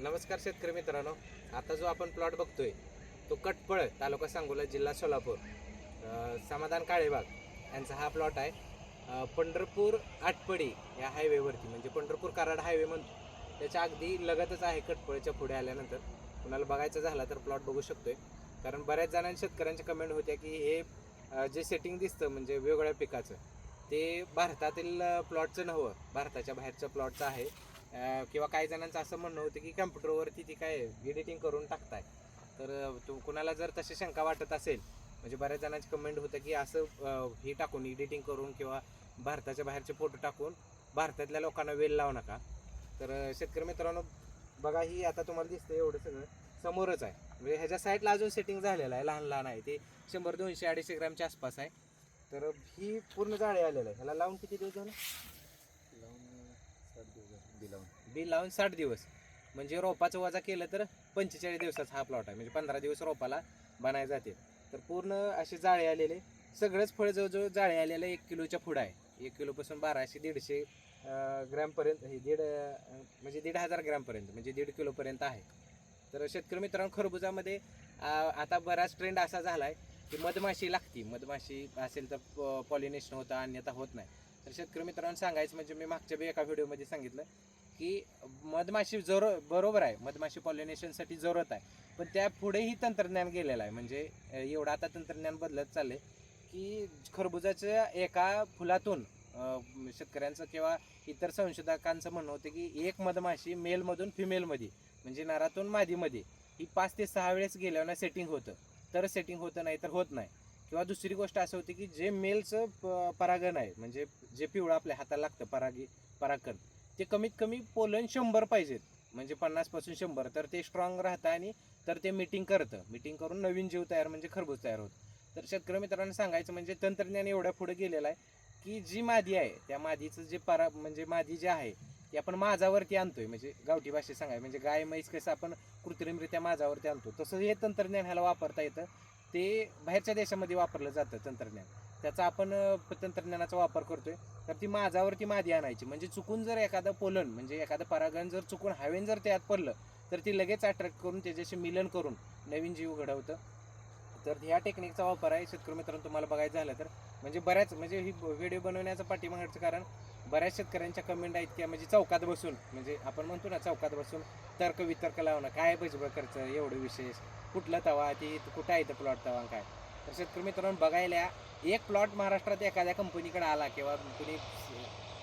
नमस्कार शेतकरी मित्रांनो. आता जो आपण प्लॉट बघतोय तो कटपळ तालुका सांगोला जिल्हा सोलापूर. समाधान काळेबाग यांचा हा प्लॉट आहे. पंढरपूर आटपडी या हायवेवरती म्हणजे पंढरपूर कराड हायवे म्हणतो त्याच्या अगदी लगतच आहे कटपळच्या पुढे आल्यानंतर. कुणाला बघायचं झाला तर प्लॉट बघू शकतोय. कारण बऱ्याच जणांनी शेतकऱ्यांच्या कमेंट होत्या की हे जे सेटिंग दिसतं म्हणजे वेगवेगळ्या पिकाचं ते भारतातील प्लॉटचं नव्हं. भारताच्या बाहेरच्या प्लॉटचं आहे. किंवा काही जणांचं असं म्हणणं होतं की कम्प्युटरवरती ती काय एडिटिंग करून टाकताय. तर तू कुणाला जर तशी शंका वाटत असेल म्हणजे बऱ्याच जणांची कमेंट होतं की असं हे टाकून एडिटिंग करून किंवा भारताच्या बाहेरचे फोटो टाकून भारतातल्या लोकांना वेल लावू नका. तर शेतकरी मित्रांनो बघा ही आता तुम्हाला दिसतं एवढं सगळं. समोरच आहे. म्हणजे ह्याच्या साईडला अजून सेटिंग झालेलं आहे. लहान लहान आहे. ते शंभर दोनशे अडीचशे ग्रॅमच्या आसपास आहे. तर ही पूर्ण जाळी आलेलं आहे. ह्याला लावून किती दिवस झाले बी लावून. बी लावून साठ दिवस. म्हणजे रोपाचं वजा केलं तर पंचेचाळीस दिवसाचा हा प्लॉट आहे. म्हणजे पंधरा दिवस रोपाला बनाय जाते. तर पूर्ण असे जाळे आलेले सगळंच फळ जवळजवळ जाळे आलेलं एक किलोच्या पुढं आहे. एक किलोपासून बाराशे दीडशे ग्रॅमपर्यंत हे दीड म्हणजे दीड हजार ग्रॅमपर्यंत म्हणजे दीड किलोपर्यंत आहे. तर शेतकरी मित्रांनो खरबुजामध्ये आता बराच ट्रेंड असा झाला आहे की मधमाशी लागती. मधमाशी असेल तर पॉलिनेशन होतं अन्यथा होत नाही. तर शेतकरी मित्रांनो सांगायचं म्हणजे मी मागच्या बी एका व्हिडिओमध्ये सांगितलं की मधमाशी जर बरोबर आहे मधमाशी पॉलिनेशनसाठी जरूरत आहे पण त्या पुढेही तंत्रज्ञान गेलेलं आहे. म्हणजे एवढं आता तंत्रज्ञान बदलत चालले की खरबुजाच्या एका फुलातून शेतकऱ्यांचं किंवा इतर संशोधकांचं म्हणणं होतं की एक मधमाशी मेलमधून फिमेलमध्ये म्हणजे नरातून मादीमध्ये ही पाच ते सहा वेळेस गेल्यावर सेटिंग होतं. तर सेटिंग होतं नाही तर होत नाही. किंवा दुसरी गोष्ट असं होती की जे मेलचं प- परागण आहे म्हणजे जे पिवळं आपल्या हाताला लागतं परागी परागण ते कमीत कमी पोलन शंभर पाहिजेत. म्हणजे पन्नासपासून शंभर. तर ते स्ट्रॉंग राहतं आणि तर ते मिटिंग करतं. मिटिंग करून नवीन जीव तयार म्हणजे खरबूज तयार होतं. तर शेतकरी मित्रांनो सांगायचं म्हणजे तंत्रज्ञान एवढ्या पुढे गेलेलं आहे की जी मादी आहे त्या मादीचं जे परा म्हणजे मादी जे आहे ती आपण माझावरती आणतोय. म्हणजे गावठी भाषेत सांगाय म्हणजे गाय म्हैस कसं आपण कृत्रिमरित्या माझावरती आणतो. तसं हे तंत्रज्ञान ह्याला वापरता येतं. ते बाहेरच्या देशामध्ये वापरलं जातं तंत्रज्ञान. त्याचा आपण तंत्रज्ञानाचा वापर करतोय. तर ती माझावरती मादी आणायची. म्हणजे चुकून जर एखादं पोलन म्हणजे एखादं परागण जर चुकून हवेन जर त्यात पडलं तर ती लगेच अट्रॅक्ट करून त्याच्याशी मिलन करून नवीन जीव घडवतं. तर ह्या टेक्निकचा वापर आहे. शेतकरी मित्रांनो तुम्हाला बघायचं झालं तर. म्हणजे बऱ्याच म्हणजे ही व्हिडिओ बनवण्याचं पाठीमागचं कारण बऱ्याच शेतकऱ्यांच्या कमेंट आहेत की म्हणजे चौकात बसून म्हणजे आपण म्हणतो ना चौकात बसून तर्क वितर्क लावणं. काय बजबळ खर्च एवढं विशेष. कुठलं तवा ती कुठं आहे तर प्लॉट तवा काय. तर शेतकरी मित्रांनो बघायला एक प्लॉट महाराष्ट्रात एखाद्या कंपनीकडे आला किंवा कुणी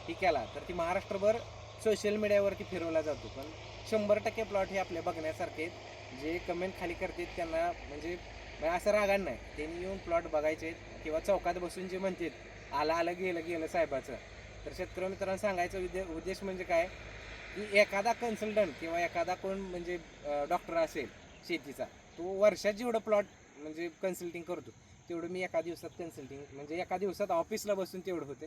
ही केला तर ती महाराष्ट्रभर सोशल मीडियावरती फिरवला जातो. पण शंभर टक्के प्लॉट हे आपल्या बघण्यासारखे जे कमेंट खाली करतात त्यांना म्हणजे असं रागाण नाही. त्यांनी येऊन प्लॉट बघायचे किंवा चौकात बसून जे म्हणतात आलं आलं गेलं गेलं साहेबाचं. तर शेतकरी मित्रांनो सांगायचा उद्दे उद्देश म्हणजे काय? की एखादा कन्सल्टंट किंवा एखादा कोण म्हणजे डॉक्टर असेल शेतीचा तो वर्षात जेवढं प्लॉट म्हणजे कन्सल्टिंग करतो तेवढं मी एका दिवसात कन्सल्टिंग म्हणजे एका दिवसात ऑफिसला बसून तेवढं होते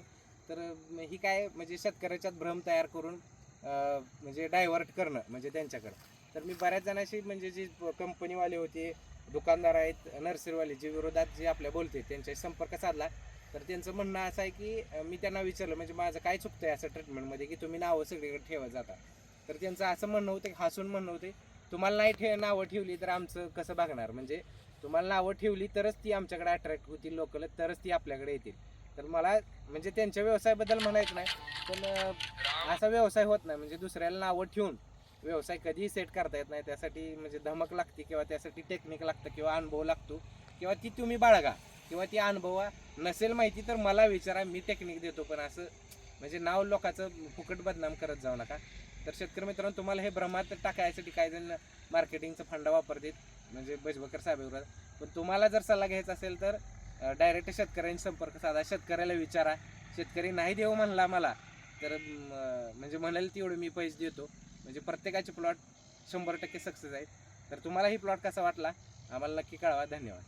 तर ही काय म्हणजे शेतकऱ्याच्यात भ्रम तयार करून म्हणजे डायव्हर्ट करणं म्हणजे त्यांच्याकडं. तर मी बऱ्याच जणांशी म्हणजे जे कंपनीवाले होते दुकानदार आहेत नर्सरीवाले जे विरोधात जे आपल्या बोलते त्यांच्याशी संपर्क साधला. तर त्यांचं म्हणणं असं आहे की मी त्यांना विचारलं म्हणजे माझं काय चुकतं आहे असं ट्रीटमेंटमध्ये की तुम्ही नावं सगळीकडे ठेवत जाता. तर त्यांचं असं म्हणणं होतं हसून म्हणणं होते तुम्हाला नाही ठे नावं ठेवली तर आमचं कसं बघणार? म्हणजे तुम्हाला नावं ठेवली तरच ती आमच्याकडे अट्रॅक्ट होतील लोकल तरच ती आपल्याकडे येतील. तर मला म्हणजे त्यांच्या व्यवसायाबद्दल म्हणायचं नाही पण असा व्यवसाय होत नाही. म्हणजे दुसऱ्याला नावं ठेवून व्यवसाय कधीही सेट करता येत नाही. त्यासाठी म्हणजे धमक लागते किंवा त्यासाठी टेक्निक लागतं किंवा अनुभव लागतो किंवा ती तुम्ही बाळगा किंवा ती अनुभवा नसेल माहिती तर मला विचारा मी टेक्निक देतो. पण असं म्हणजे नाव लोकांचं फुकट बदनाम करत जाऊ नका. तर शेतकरी मित्रांनो तुम्हाला हे भ्रमात टाकायसाठी काही जण मार्केटिंगचा फंडा वापरतात म्हणजे बजबकर साहेब पण तुम्हाला जर सल्ला घ्यायचा असेल तर डायरेक्ट शेतकऱ्यांशी संपर्क साधा. शेतकऱ्याला विचारा. शेतकरी नाही देऊ म्हणला मला तर म्हणजे म्हणाल तेवढे मी पैसे देतो. म्हणजे प्रत्येकाचे प्लॉट शंभर टक्के सक्सेस आहेत. तर तुम्हाला ही प्लॉट कसा वाटला? आम्हाला नक्की कळवा. धन्यवाद.